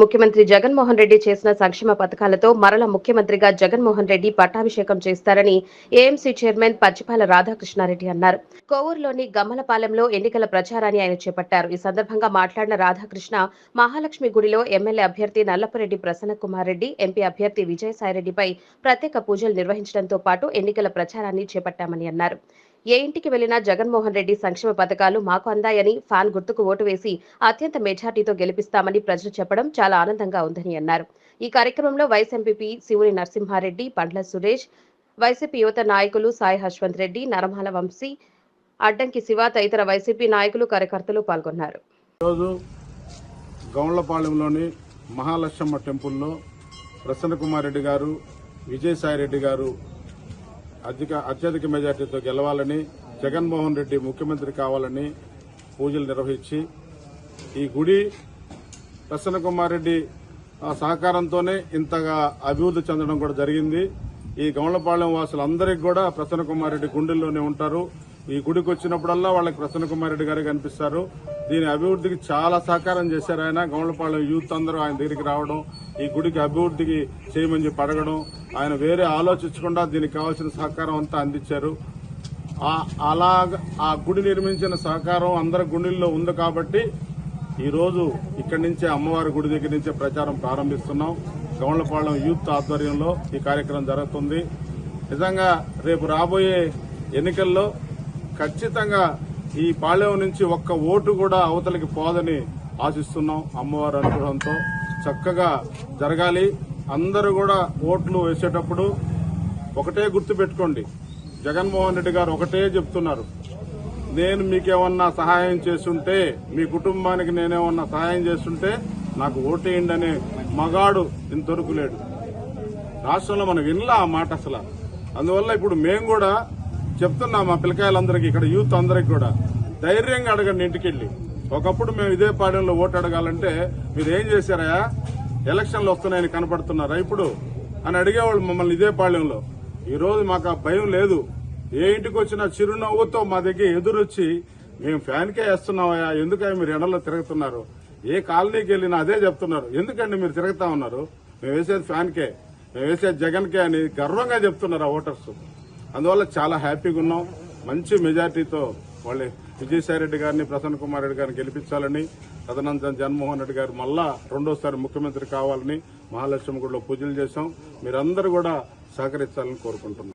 ముఖ్యమంత్రి జగన్మోహన్ రెడ్డి చేసిన సంక్షేమ పథకాలతో మరల ముఖ్యమంత్రిగా జగన్మోహన్ రెడ్డి పట్టాభిషేకం చేస్తారని ఏఎంసీ చైర్మన్ పచ్చిపాల రాధాకృష్ణారెడ్డి అన్నారు. కోవూరులోని గమ్మలపాలెంలో ఎన్నికల ప్రచారాన్ని ఆయన చేపట్టారు. ఈ సందర్భంగా మాట్లాడిన రాధాకృష్ణ మహాలక్ష్మి గుడిలో ఎమ్మెల్యే అభ్యర్థి నల్లపురెడ్డి ప్రసన్న కుమార్ రెడ్డి ఎంపీ అభ్యర్థి విజయసాయిరెడ్డిపై ప్రత్యేక పూజలు నిర్వహించడంతో పాటు ఎన్నికల ప్రచారాన్ని చేపట్టామని అన్నారు. ఏ ఇంటికి వెళ్ళినా జగన్మోహన్ రెడ్డి సంక్షేమ పథకాలు మాకు అందాయని ఫ్యాన్ గుర్తుకు ఓటు వేసి అత్యంత మెజార్టీతో గెలిపిస్తామని ప్రజలు చెప్పడం చాలా ఆనందంగా ఉందని అన్నారు. ఈ కార్యక్రమంలో వైస్ ఎంపీపీ శివుని నరసింహారెడ్డి పండ్ల సురేష్ వైసీపీ యువత నాయకులు సాయి హశ్వంత్ రెడ్డి నరమాల వంశీ అడ్డంకి శివ తదితర వైసీపీ నాయకులు కార్యకర్తలు పాల్గొన్నారు. రోజు గౌండ్లపాలెంలోని మహాలక్ష్మ టెంపుల్లో ప్రసన్న కుమార్ రెడ్డి గారు విజయసాయి రెడ్డి గారు అధిక అత్యధిక మెజార్టీతో గెలవాలని జగన్మోహన్ రెడ్డి ముఖ్యమంత్రి కావాలని పూజలు నిర్వహించి ఈ గుడి ప్రసన్న కుమార్ రెడ్డి సహకారంతోనే ఇంతగా అభివృద్ధి చెందడం కూడా జరిగింది. ఈ గౌండ్లపాలెం వాసులందరికీ కూడా ప్రసన్న కుమార్ రెడ్డి గుండెల్లోనే ఉంటారు. ఈ గుడికి వచ్చినప్పుడల్లా వాళ్ళకి ప్రసన్న కుమార్ రెడ్డి గారు కనిపిస్తారు. దీని అభివృద్ధికి చాలా సహకారం చేశారు ఆయన. గౌండ్లపాలెం యూత్ అందరూ ఆయన దగ్గరికి రావడం ఈ గుడికి అభివృద్ధికి చేయమని చెప్పి అడగడం ఆయన వేరే ఆలోచించకుండా దీనికి కావాల్సిన సహకారం అంతా అందించారు. అలా ఆ గుడి నిర్మించిన సహకారం అందరి గుండెల్లో ఉంది కాబట్టి ఈరోజు ఇక్కడి నుంచే అమ్మవారి గుడి దగ్గర నుంచే ప్రచారం ప్రారంభిస్తున్నాం. గౌండ్లపాలెం యూత్ ఆధ్వర్యంలో ఈ కార్యక్రమం జరుగుతుంది. నిజంగా రేపు రాబోయే ఎన్నికల్లో ఖచ్చితంగా ఈ పాళ్యం నుంచి ఒక్క ఓటు కూడా అవతలికి పోదని ఆశిస్తున్నాం అమ్మవారి అనుగ్రహంతో. చక్కగా జరగాలి. అందరూ కూడా ఓట్లు వేసేటప్పుడు ఒకటే గుర్తు పెట్టుకోండి. జగన్మోహన్ రెడ్డి గారు ఒకటే చెప్తున్నారు. నేను మీకేమన్నా సహాయం చేస్తుంటే మీ కుటుంబానికి నేనేమన్నా సహాయం చేస్తుంటే నాకు ఓటేయండి అనే మగాడు ఇంతవరకు లేడు. రాష్ట్రంలో మనం వినలా ఆ మాట అసలు. అందువల్ల ఇప్పుడు మేము కూడా చెప్తున్నా మా పిల్లకాయలందరికీ ఇక్కడ యూత్ అందరికి కూడా. ధైర్యంగా అడగండి ఇంటికెళ్ళి. ఒకప్పుడు మేము ఇదే పాడెంలో ఓటు అడగాలంటే మీరు ఏం చేశారా? ఎలక్షన్లు వస్తున్నాయని కనపడుతున్నారా ఇప్పుడు? అని అడిగేవాళ్ళు మమ్మల్ని ఇదే పాళ్యంలో ఈరోజు మాకు ఆ భయం లేదు. ఏ ఇంటికి వచ్చినా చిరునవ్వుతో మా దగ్గర ఎదురొచ్చి మేము ఫ్యాన్కే వేస్తున్నామయ్యా ఎందుకయ్యా మీరు ఎండలో తిరుగుతున్నారు? ఏ కాలనీకి వెళ్ళినా అదే చెప్తున్నారు. ఎందుకండి మీరు తిరుగుతా ఉన్నారు? మేము వేసేది ఫ్యాన్కే. మేము వేసేది జగన్కే అని గర్వంగా చెప్తున్నారు ఆ ఓటర్స్? అందువల్ల చాలా హ్యాపీగా ఉన్నాం. మంచి మెజార్టీతో వాళ్ళు విజయసాయి రెడ్డి గారిని ప్రసన్న కుమార్ రెడ్డి గారిని గెలిపించాలని తదనంతరం జగన్మోహన్ రెడ్డి గారు మళ్ళా రెండోసారి ముఖ్యమంత్రి కావాలని మహాలక్ష్మి గుడిలో పూజలు చేశాం. మీరందరూ కూడా సహకరించాలని కోరుకుంటున్నాం.